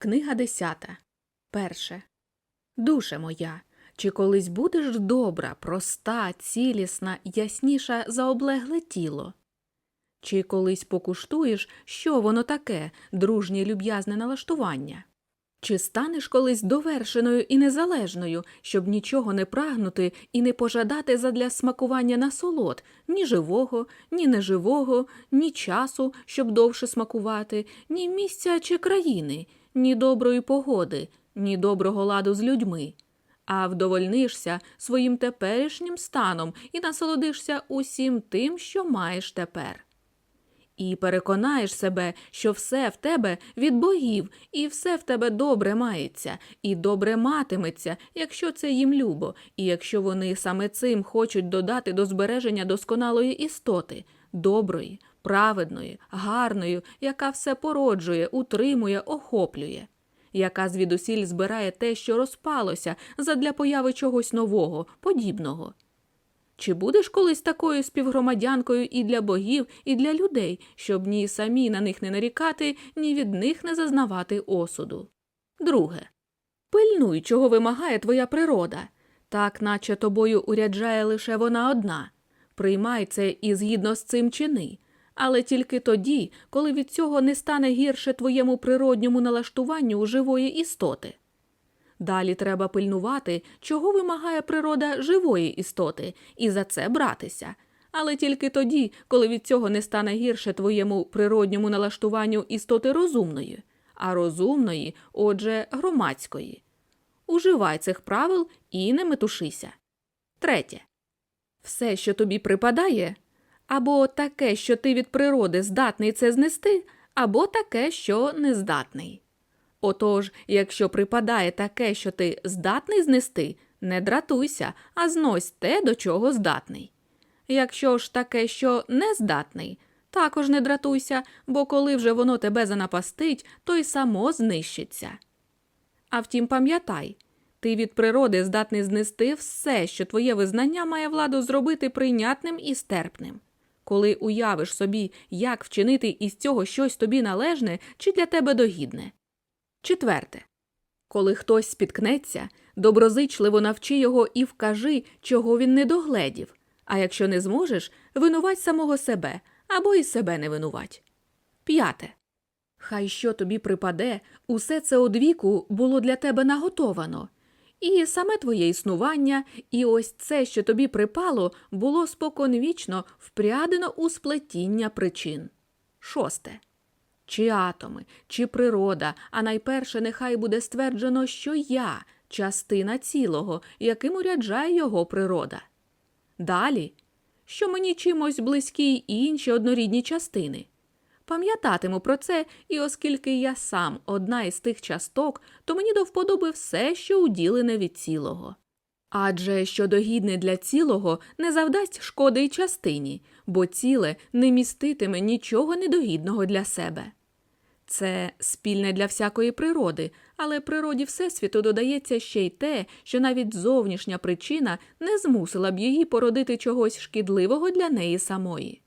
Книга десята. Перше. Душе моя, чи колись будеш добра, проста, цілісна, ясніша за облегле тіло? Чи колись покуштуєш, що воно таке, дружнє люб'язне налаштування? Чи станеш колись довершеною і незалежною, щоб нічого не прагнути і не пожадати задля смакування насолод ні живого, ні неживого, ні часу, щоб довше смакувати, ні місця чи країни, ні доброї погоди, ні доброго ладу з людьми, а вдовольнишся своїм теперішнім станом і насолодишся усім тим, що маєш тепер? І переконаєш себе, що все в тебе від богів, і все в тебе добре мається, і добре матиметься, якщо це їм любо, і якщо вони саме цим хочуть додати до збереження досконалої істоти, доброї, праведної, гарної, яка все породжує, утримує, охоплює, яка звідусіль збирає те, що розпалося, задля появи чогось нового, подібного. Чи будеш колись такою співгромадянкою і для богів, і для людей, щоб ні самі на них не нарікати, ні від них не зазнавати осуду? Друге. Пильнуй, чого вимагає твоя природа, так наче тобою уряджає лише вона одна. Приймай це і згідно з цим чини, але тільки тоді, коли від цього не стане гірше твоєму природньому налаштуванню живої істоти. Далі треба пильнувати, чого вимагає природа живої істоти, і за це братися. Але тільки тоді, коли від цього не стане гірше твоєму природньому налаштуванню істоти розумної, а розумної, отже, громадської. Уживай цих правил і не метушися. Третє. Все, що тобі припадає, або таке, що ти від природи здатний це знести, або таке, що нездатний. Отож, якщо припадає таке, що ти здатний знести, не дратуйся, а знось те, до чого здатний. Якщо ж таке, що не здатний, також не дратуйся, бо коли вже воно тебе занапастить, то й само знищиться. А втім, пам'ятай, ти від природи здатний знести все, що твоє визнання має владу зробити прийнятним і стерпним. Коли уявиш собі, як вчинити із цього щось тобі належне чи для тебе догідне. Четверте. Коли хтось спіткнеться, доброзичливо навчи його і вкажи, чого він не догледів, а якщо не зможеш, винувать самого себе або і себе не винувать. П'яте. Хай що тобі припаде, усе це одвіку було для тебе наготовано. І саме твоє існування, і ось це, що тобі припало, було споконвічно впрядено у сплетіння причин. Шосте. Чи атоми, чи природа, а найперше нехай буде стверджено, що я частина цілого, яким уряджає його природа. Далі, що мені чимось близькі й інші однорідні частини. Пам'ятатиму про це, і оскільки я сам одна із тих часток, то мені до вподоби все, що уділене від цілого. Адже що догідне для цілого не завдасть шкоди й частині, бо ціле не міститиме нічого недогідного для себе. Це спільне для всякої природи, але природі Всесвіту додається ще й те, що навіть зовнішня причина не змусила б її породити чогось шкідливого для неї самої.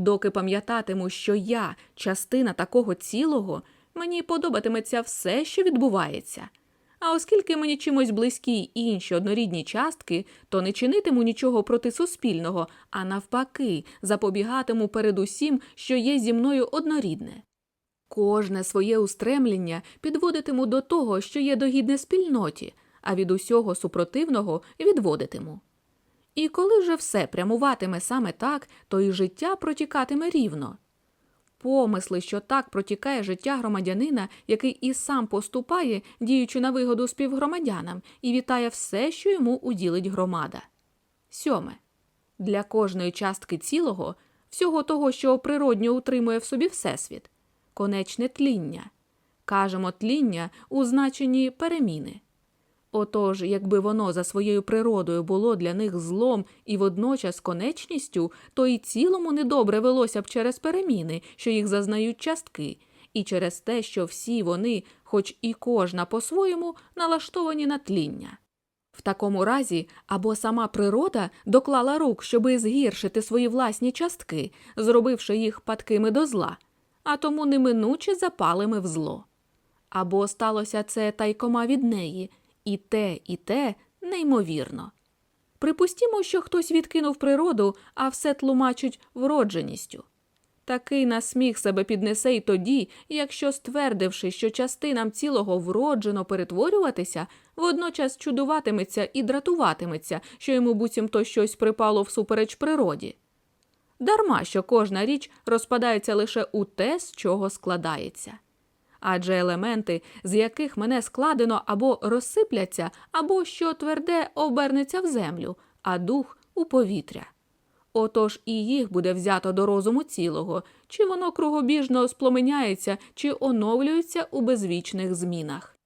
Доки пам'ятатиму, що я частина такого цілого, мені подобатиметься все, що відбувається. А оскільки мені чимось близькі інші однорідні частки, то не чинитиму нічого проти суспільного, а навпаки, запобігатиму перед усім, що є зі мною однорідне. Кожне своє устремлення підводитиму до того, що є догідне спільноті, а від усього супротивного відводитиму. І коли вже все прямуватиме саме так, то і життя протікатиме рівно. Помисли, що так протікає життя громадянина, який і сам поступає, діючи на вигоду співгромадянам, і вітає все, що йому уділить громада. Сьоме. Для кожної частки цілого, всього того, що природньо утримує в собі Всесвіт, конечне тління. Кажемо тління у значенні переміни. Отож, якби воно за своєю природою було для них злом і водночас конечністю, то і цілому недобре велося б через переміни, що їх зазнають частки, і через те, що всі вони, хоч і кожна по-своєму, налаштовані на тління. В такому разі або сама природа доклала рук, щоби згіршити свої власні частки, зробивши їх падкими до зла, а тому неминуче запалими в зло або сталося це тайкома від неї, і те, і те неймовірно. Припустімо, що хтось відкинув природу, а все тлумачить вродженістю. Такий насміх себе піднесе й тоді, якщо, ствердивши, що частинам цілого вроджено перетворюватися, водночас чудуватиметься і дратуватиметься, що йому буцімто щось припало всупереч природі. Дарма, що кожна річ розпадається лише у те, з чого складається. Адже елементи, з яких мене складено, або розсипляться, або що тверде обернеться в землю, а дух у повітря. Отож і їх буде взято до розуму цілого, чи воно кругобіжно спломеняється, чи оновлюється у безвічних змінах.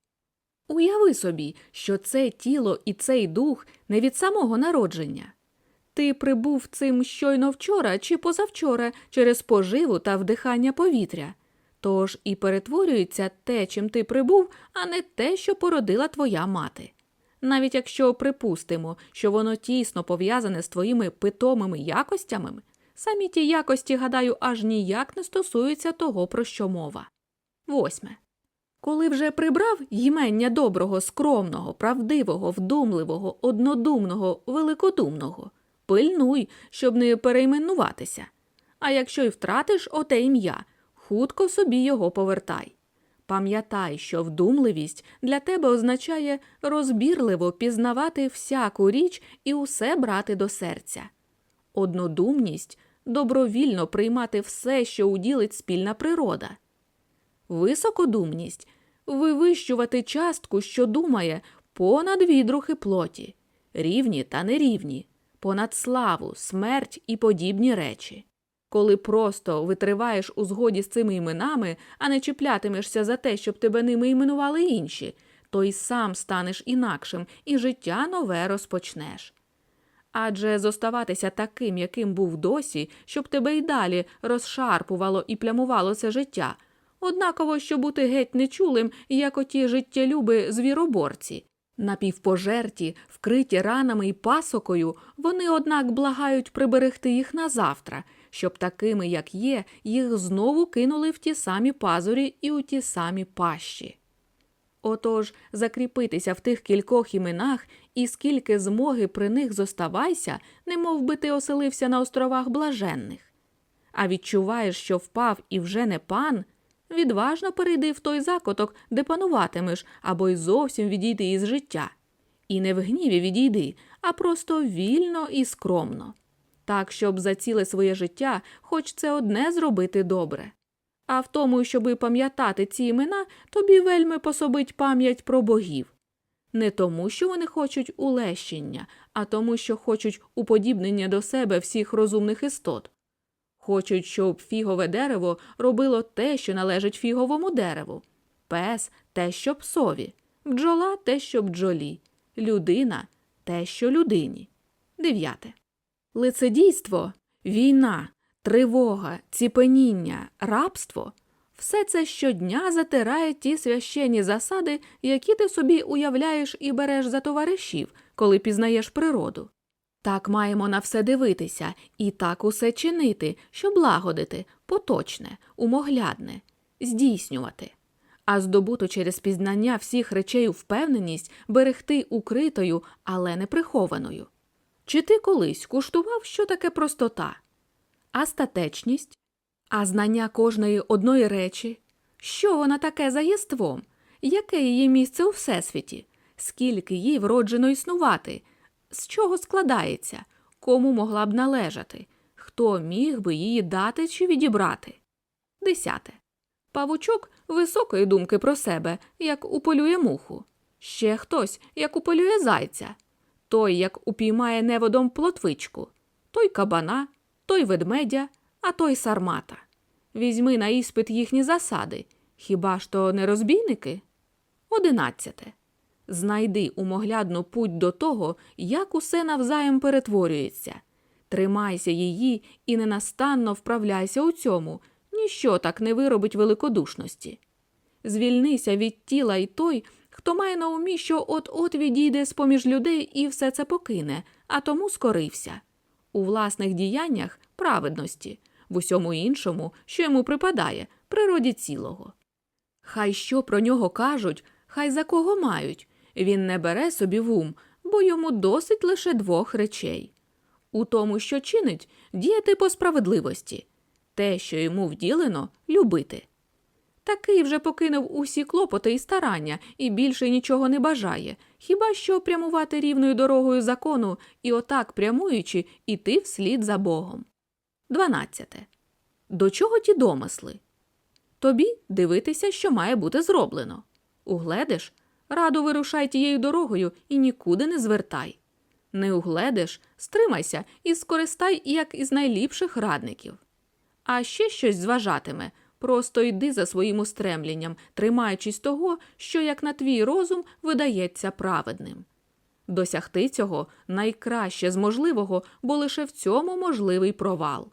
Уяви собі, що це тіло і цей дух не від самого народження. Ти прибув цим щойно вчора чи позавчора через поживу та вдихання повітря. Тож і перетворюється те, чим ти прибув, а не те, що породила твоя мати. Навіть якщо припустимо, що воно тісно пов'язане з твоїми питомими якостями, самі ті якості, гадаю, аж ніяк не стосуються того, про що мова. Восьме. Коли вже прибрав ймення доброго, скромного, правдивого, вдумливого, однодумного, великодумного, пильнуй, щоб не перейменуватися. А якщо й втратиш оте ім'я, хутко собі його повертай. Пам'ятай, що вдумливість для тебе означає розбірливо пізнавати всяку річ і усе брати до серця. Однодумність добровільно приймати все, що уділить спільна природа. Високодумність вивищувати частку, що думає, понад відрухи плоті, рівні та нерівні, понад славу, смерть і подібні речі. Коли просто витриваєш у згоді з цими іменами, а не чіплятимешся за те, щоб тебе ними іменували інші, то й сам станеш інакшим і життя нове розпочнеш. Адже зоставатися таким, яким був досі, щоб тебе й далі розшарпувало і плямувало це життя, однаково, що бути геть нечулим, як оті життєлюби звіроборці. Напівпожерті, вкриті ранами і пасокою, вони, однак, благають приберегти їх на завтра, щоб такими, як є, їх знову кинули в ті самі пазурі і у ті самі пащі. Отож, закріпитися в тих кількох іменах і скільки змоги при них зоставайся, немов би ти оселився на островах блаженних. А відчуваєш, що впав і вже не пан, відважно перейди в той закоток, де пануватимеш, або й зовсім відійди із життя. І не в гніві відійди, а просто вільно і скромно. Так, щоб за ціле своє життя хоч це одне зробити добре. А в тому, щоби пам'ятати ці імена, тобі вельми пособить пам'ять про богів. Не тому, що вони хочуть улещення, а тому, що хочуть уподібнення до себе всіх розумних істот. Хочуть, щоб фігове дерево робило те, що належить фіговому дереву, пес те, що псові, бджола те, що бджолі, людина те, що людині. Дев'яте. Лицедійство, війна, тривога, ціпеніння, рабство все це щодня затирає ті священні засади, які ти собі уявляєш і береш за товаришів, коли пізнаєш природу. Так маємо на все дивитися і так усе чинити, щоб лагодити, поточне, умоглядне, здійснювати. А здобуту через пізнання всіх речей впевненість берегти укритою, але не прихованою. Чи ти колись куштував, що таке простота? А статечність? А знання кожної одної речі? Що вона таке за єством? Яке її місце у всесвіті? Скільки їй вроджено існувати? З чого складається? Кому могла б належати? Хто міг би її дати чи відібрати? Десяте. Павучок високої думки про себе, як уполює муху. Ще хтось, як уполює зайця. Той, як упіймає неводом плотвичку, той кабана, той ведмедя, а той сармата. Візьми на іспит їхні засади. Хіба ж то не розбійники? Одинадцяте. Знайди умоглядну путь до того, як усе навзаєм перетворюється. Тримайся її і ненастанно вправляйся у цьому, ніщо так не виробить великодушності. Звільнися від тіла й той, хто має на умі, що от-от відійде з поміж людей і все це покине, а тому скорився. У власних діяннях праведності, в усьому іншому, що йому припадає, природі цілого. Хай що про нього кажуть, хай за кого мають. Він не бере собі в ум, бо йому досить лише двох речей у тому, що чинить, діяти по справедливості, те, що йому вділено, любити. Такий вже покинув усі клопоти і старання і більше нічого не бажає, хіба що прямувати рівною дорогою закону і отак прямуючи іти вслід за Богом. 12. До чого ті домисли? Тобі дивитися, що має бути зроблено. Угледиш, радо вирушай тією дорогою і нікуди не звертай. Не угледиш, стримайся і скористай як із найліпших радників. А ще щось зважатиме, просто йди за своїм устремлінням, тримаючись того, що, як на твій розум, видається праведним. Досягти цього найкраще з можливого, бо лише в цьому можливий провал.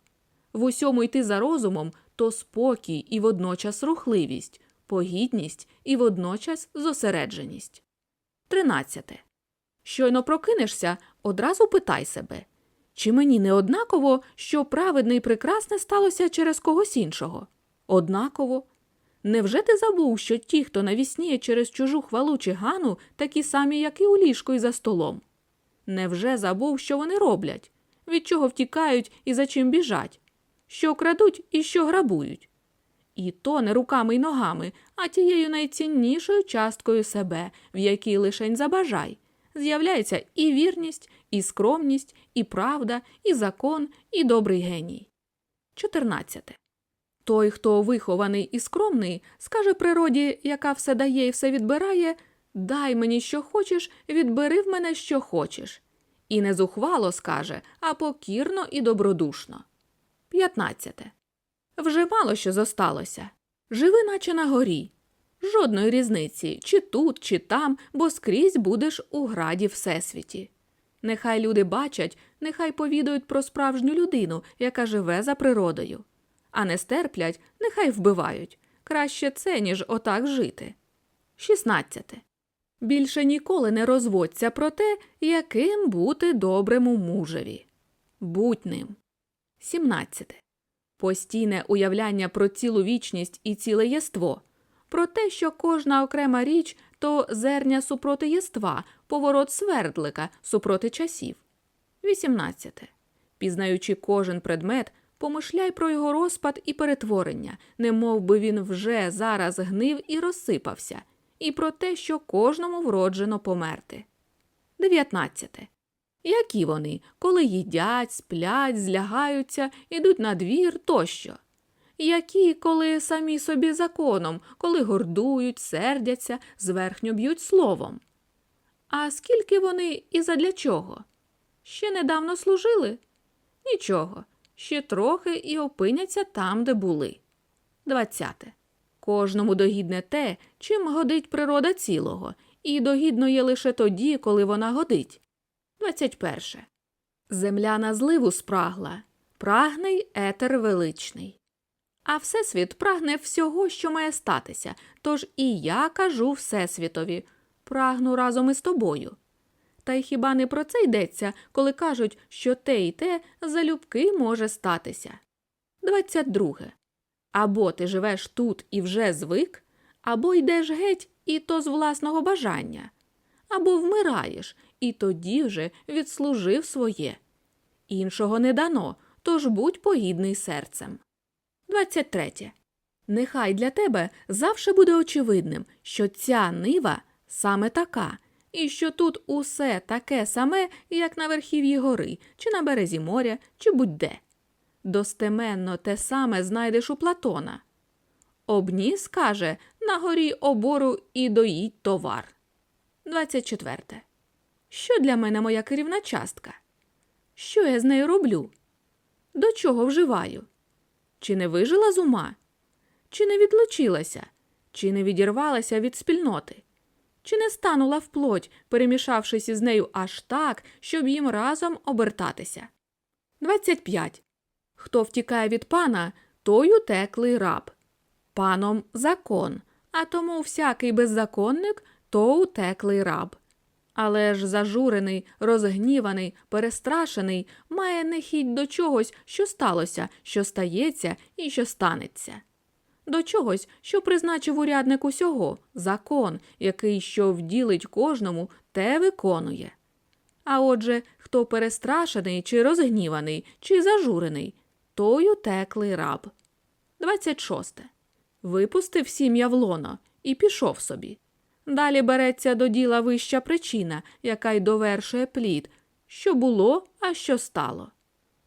В усьому йти за розумом то спокій і водночас рухливість, погідність і водночас зосередженість. 13. Щойно прокинешся, одразу питай себе чи мені не однаково, що праведне і прекрасне сталося через когось іншого? Однаково. Невже ти забув, що ті, хто навісніє через чужу хвалу чи гану, такі самі, як і у ліжку і за столом? Невже забув, що вони роблять, від чого втікають і за чим біжать, що крадуть і що грабують? І то не руками й ногами, а тією найціннішою часткою себе, в якій лишень забажай. З'являється і вірність, і скромність, і правда, і закон, і добрий геній. 14. Той, хто вихований і скромний, скаже природі, яка все дає і все відбирає Дай мені, що хочеш, відбери в мене, що хочеш. І не зухвало скаже, а покірно і добродушно. 15. Вже мало що зосталося. Живи, наче на горі. Жодної різниці, чи тут, чи там, бо скрізь будеш у граді Всесвіті. Нехай люди бачать, нехай повідають про справжню людину, яка живе за природою. А не стерплять, нехай вбивають. Краще це, ніж отак жити. 16. Більше ніколи не розводься про те, яким бути доброму мужеві. Будь ним. 17. Постійне уявляння про цілу вічність і ціле єство, про те, що кожна окрема річ то зерня супроти єства, поворот свердлика супроти часів. 18. Пізнаючи кожен предмет, помишляй про його розпад і перетворення, не би він вже зараз гнив і розсипався, і про те, що кожному вроджено померти. 19. Які вони, коли їдять, сплять, злягаються, ідуть на двір тощо? Які, коли самі собі законом, коли гордують, сердяться, зверхньо б'ють словом? А скільки вони і задля чого? Ще недавно служили? Нічого, ще трохи і опиняться там, де були. 20. Кожному догідне те, чим годить природа цілого, і догідно є лише тоді, коли вона годить. 21. Земля на зливу спрагла, прагне етер величний. А Всесвіт прагне всього, що має статися, тож і я кажу Всесвітові прагну разом із тобою. Та й хіба не про це йдеться, коли кажуть, що те і те залюбки може статися. 22. Або ти живеш тут і вже звик, або йдеш геть, і то з власного бажання, або вмираєш, і тоді вже відслужив своє. Іншого не дано, тож будь погідний серцем. 23. Нехай для тебе завше буде очевидним, що ця нива саме така, і що тут усе таке саме, як на верхів'ї гори, чи на березі моря, чи будь-де. Достеменно те саме знайдеш у Платона. Обніс каже на горі обору і доїть товар. 24. Що для мене моя керівна частка? Що я з нею роблю? До чого вживаю? Чи не вижила з ума? Чи не відлучилася? Чи не відірвалася від спільноти? Чи не станула вплоть, перемішавшись із нею аж так, щоб їм разом обертатися? 25. Хто втікає від пана, той утеклий раб. Паном закон, а тому всякий беззаконник то утеклий раб. Але ж зажурений, розгніваний, перестрашений має нехідь до чогось, що сталося, що стається і що станеться. До чогось, що призначив урядник усього, закон, який що вділить кожному, те виконує. А отже, хто перестрашений чи розгніваний, чи зажурений, той утеклий раб. 26. Випустив сім'я в лоно і пішов собі. Далі береться до діла вища причина, яка й довершує плід, що було, а що стало.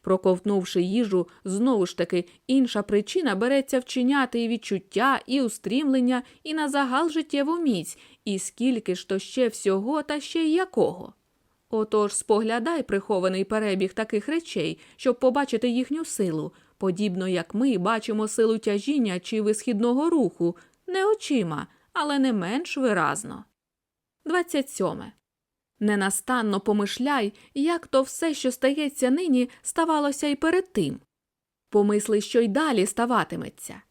Проковтнувши їжу, знову ж таки інша причина береться вчиняти і відчуття, і устрімлення, і на загал життєву міць, і скільки ж то ще всього та ще й якого. Отож споглядай прихований перебіг таких речей, щоб побачити їхню силу, подібно як ми бачимо силу тяжіння чи висхідного руху, не очима, але не менш виразно. 27. Ненастанно помишляй, як то все, що стається нині, ставалося й перед тим. Помисли, що й далі ставатиметься.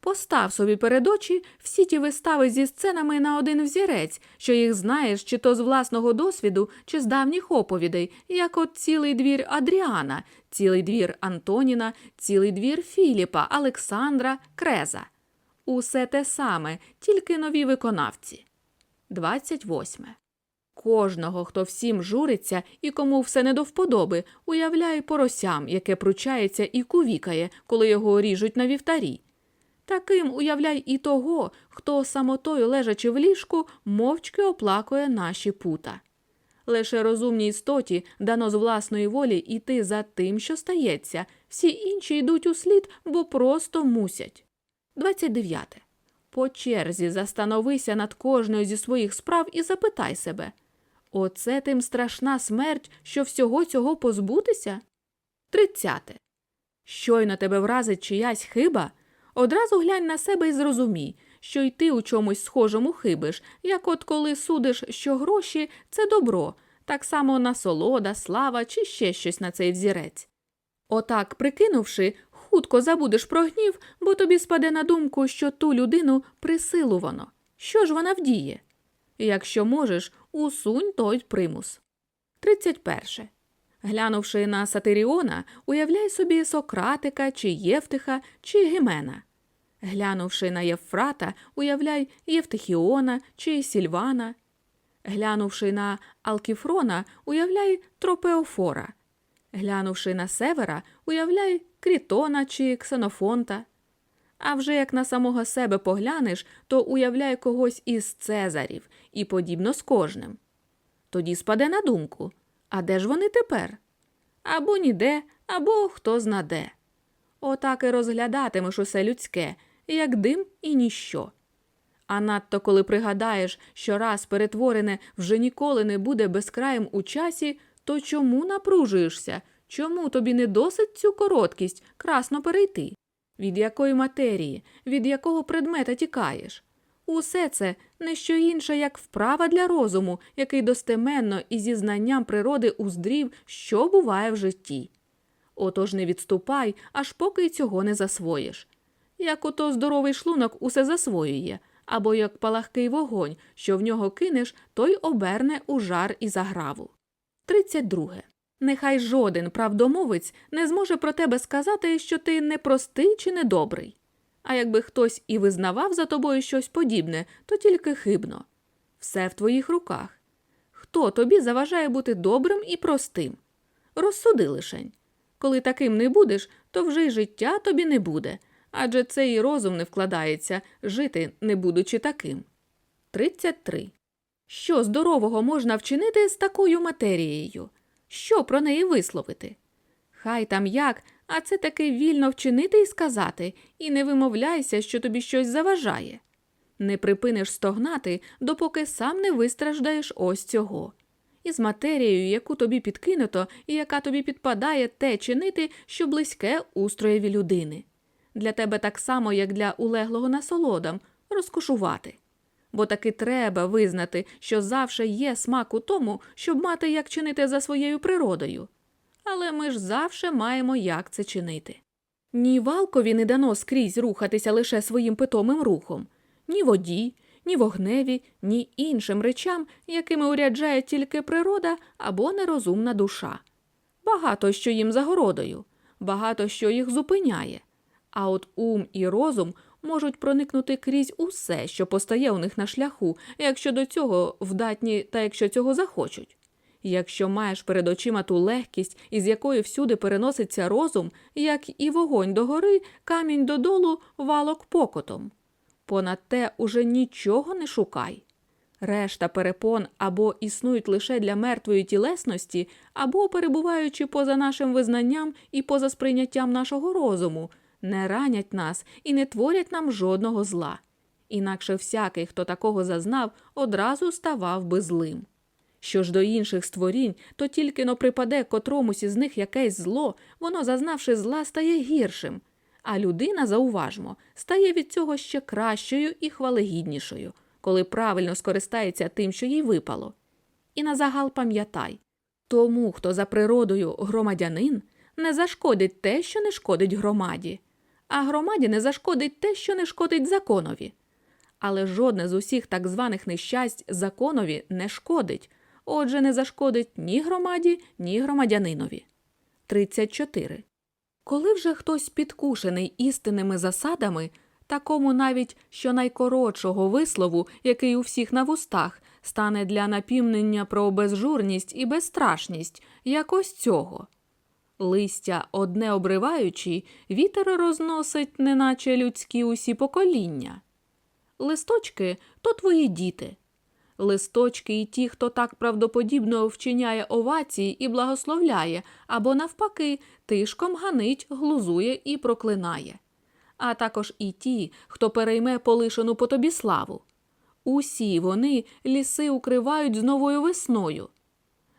Постав собі перед очі всі ті вистави зі сценами на один взірець, що їх знаєш чи то з власного досвіду, чи з давніх оповідей, як от цілий двір Адріана, цілий двір Антоніна, цілий двір Філіпа, Олександра, Креза. Усе те саме, тільки нові виконавці. 28. Кожного, хто всім журиться і кому все не до вподоби, уявляй поросям, яке пручається і кувікає, коли його ріжуть на вівтарі. Таким уявляй і того, хто самотою лежачи в ліжку, мовчки оплакує наші пута. Лише розумній істоті дано з власної волі йти за тим, що стається, всі інші йдуть услід, бо просто мусять. 29. По черзі застановися над кожною зі своїх справ і запитай себе оце тим страшна смерть, що всього цього позбутися? 30. Щойно тебе вразить чиясь хиба, одразу глянь на себе і зрозумій, що й ти у чомусь схожому хибиш, як от коли судиш, що гроші це добро, так само насолода, слава чи ще щось на цей взірець. Отак, прикинувши, хутко забудеш про гнів, бо тобі спаде на думку, що ту людину присилувано. Що ж вона вдіє? Якщо можеш, усунь той примус. 31. Глянувши на Сатиріона, уявляй собі Сократика, чи Євтиха, чи Гімена. Глянувши на Євфрата, уявляй Євтихіона чи Сільвана. Глянувши на Алкіфрона, уявляй Тропеофора. Глянувши на Севера, уявляй Крітона чи Ксенофонта. А вже як на самого себе поглянеш, то уявляй когось із Цезарів і подібно з кожним. Тоді спаде на думку а де ж вони тепер? Або ніде, або хто знаде. Отак і розглядатимеш усе людське, як дим і ніщо. А надто коли пригадаєш, що раз перетворене вже ніколи не буде безкраєм у часі, то чому напружуєшся? Чому тобі не досить цю короткість красно перейти? Від якої матерії, від якого предмета тікаєш? Усе це не що інше, як вправа для розуму, який достеменно і зі знанням природи уздрів, що буває в житті. Отож не відступай, аж поки цього не засвоїш. Як ото здоровий шлунок усе засвоює, або як палахкий вогонь, що в нього кинеш, той оберне у жар і заграву. 32. Нехай жоден правдомовець не зможе про тебе сказати, що ти непростий чи недобрий. А якби хтось і визнавав за тобою щось подібне, то тільки хибно. Все в твоїх руках. Хто тобі заважає бути добрим і простим? Розсуди лишень. Коли таким не будеш, то вже й життя тобі не буде, адже це і розум не вкладається, жити не будучи таким. 33. Що здорового можна вчинити з такою матерією? Що про неї висловити? Хай там як, а це таки вільно вчинити і сказати, і не вимовляйся, що тобі щось заважає. Не припиниш стогнати, допоки сам не вистраждаєш ось цього. І з матерією, яку тобі підкинуто і яка тобі підпадає те чинити, що близьке устроєві людини. Для тебе так само, як для улеглого насолодам, розкошувати. Бо таки треба визнати, що завше є смак у тому, щоб мати як чинити за своєю природою але ми ж завше маємо як це чинити. Ні валкові не дано скрізь рухатися лише своїм питомим рухом, ні воді, ні вогневі, ні іншим речам, якими уряджає тільки природа або нерозумна душа. Багато що їм загородою, багато що їх зупиняє. А от ум і розум можуть проникнути крізь усе, що постає у них на шляху, якщо до цього вдатні та якщо цього захочуть. Якщо маєш перед очима ту легкість, із якої всюди переноситься розум, як і вогонь догори, камінь додолу, валок покотом. Понад те уже нічого не шукай. Решта перепон або існують лише для мертвої тілесності, або, перебуваючи поза нашим визнанням і поза сприйняттям нашого розуму, не ранять нас і не творять нам жодного зла. Інакше всякий, хто такого зазнав, одразу ставав би злим. Що ж до інших створінь, то тільки но припаде котромусь із них якесь зло, воно, зазнавши зла, стає гіршим, а людина, зауважмо, стає від цього ще кращою і хвалегіднішою, коли правильно скористається тим, що їй випало. І на загал пам'ятай тому, хто за природою громадянин, не зашкодить те, що не шкодить громаді, а громаді не зашкодить те, що не шкодить законові. Але жодне з усіх так званих нещасть законові не шкодить, отже, не зашкодить ні громаді, ні громадянинові. 34. Коли вже хтось підкушений істинними засадами, такому навіть що найкоротшого вислову, який у всіх на вустах, стане для напівнення про безжурність і безстрашність, як ось цього. Листя, одне обриваючи, вітер розносить, неначе людські усі покоління. Листочки то твої діти. Листочки і ті, хто так правдоподібно вчиняє овації і благословляє, або, навпаки, тишком ганить, глузує і проклинає. А також і ті, хто перейме полишену по тобі славу. Усі вони ліси укривають з новою весною.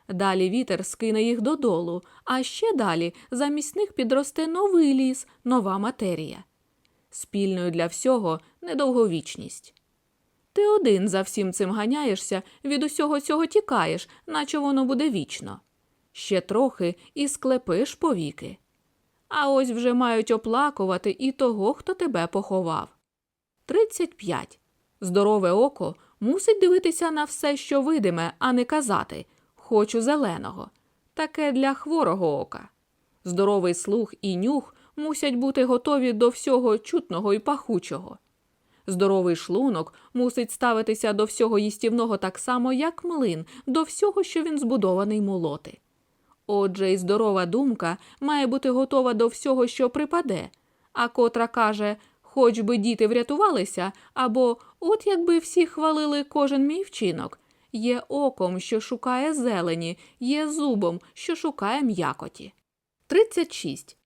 Далі вітер скине їх додолу, а ще далі замість них підросте новий ліс, нова матерія. Спільною для всього недовговічність. Ти один за всім цим ганяєшся, від усього цього тікаєш, наче воно буде вічно. Ще трохи і склепиш повіки. А ось вже мають оплакувати і того, хто тебе поховав. 35. Здорове око мусить дивитися на все, що видиме, а не казати Хочу зеленого. Таке для хворого ока. Здоровий слух і нюх мусять бути готові до всього чутного і пахучого. Здоровий шлунок мусить ставитися до всього їстівного так само, як млин, до всього, що він збудований молоти. Отже, і здорова думка має бути готова до всього, що припаде, а котра каже хоч би діти врятувалися, або от якби всі хвалили кожен мій вчинок, є оком, що шукає зелені, є зубом, що шукає м'якоті. 36.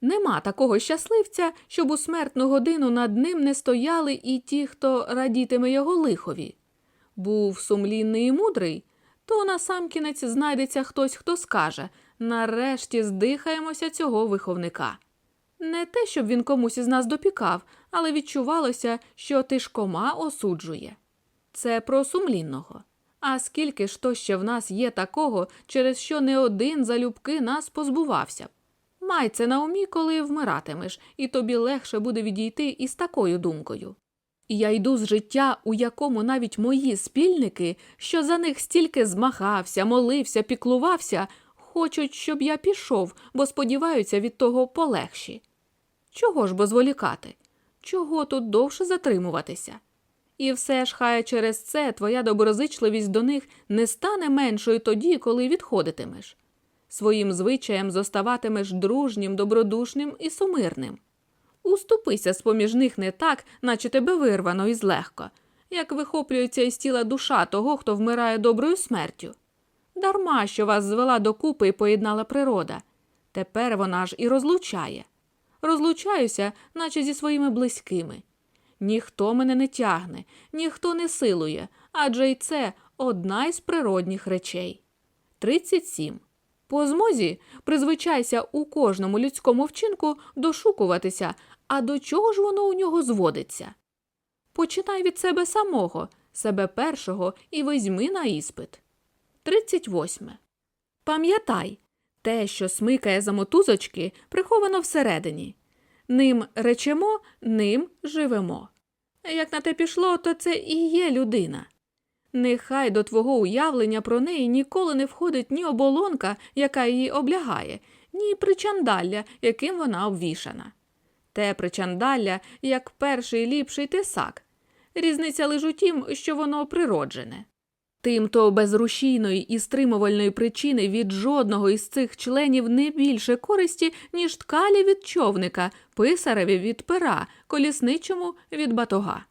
Нема такого щасливця, щоб у смертну годину над ним не стояли і ті, хто радітиме його лихові. Був сумлінний і мудрий, то насамкінець знайдеться хтось, хто скаже нарешті здихаємося цього виховника. Не те, щоб він комусь із нас допікав, але відчувалося, що тишкома осуджує. Це про сумлінного. А скільки ж то ще в нас є такого, через що не один залюбки нас позбувався б. Май це на умі, коли вмиратимеш, і тобі легше буде відійти із такою думкою. Я йду з життя, у якому навіть мої спільники, що за них стільки змагався, молився, піклувався, хочуть, щоб я пішов, бо сподіваються від того полегші. Чого ж бо зволікати? Чого тут довше затримуватися? І все ж хай через це твоя доброзичливість до них не стане меншою тоді, коли відходитимеш. Своїм звичаєм зоставатимеш дружнім, добродушним і сумирним. Уступися з поміж них не так, наче тебе вирвано і злегко, як вихоплюється із тіла душа того, хто вмирає доброю смертю. Дарма, що вас звела докупи і поєднала природа. Тепер вона ж і розлучає. Розлучаюся, наче зі своїми близькими. Ніхто мене не тягне, ніхто не силує, адже й це одна із природних речей. 37. По змозі призвичайся у кожному людському вчинку дошукуватися, а до чого ж воно у нього зводиться? Починай від себе самого, себе першого і візьми на іспит. 38. Пам'ятай, те, що смикає за мотузочки, приховано всередині. Ним речемо, ним живемо. Як на те пішло, то це і є людина. Нехай до твого уявлення про неї ніколи не входить ні оболонка, яка її облягає, ні причандалля, яким вона обвішана. Те причандалля, як перший ліпший тесак. Різниця лише у тім, що воно природжене. Тимто без рушійної і стримувальної причини від жодного із цих членів не більше користі, ніж ткалі від човника, писареві від пера, колісничому від батога.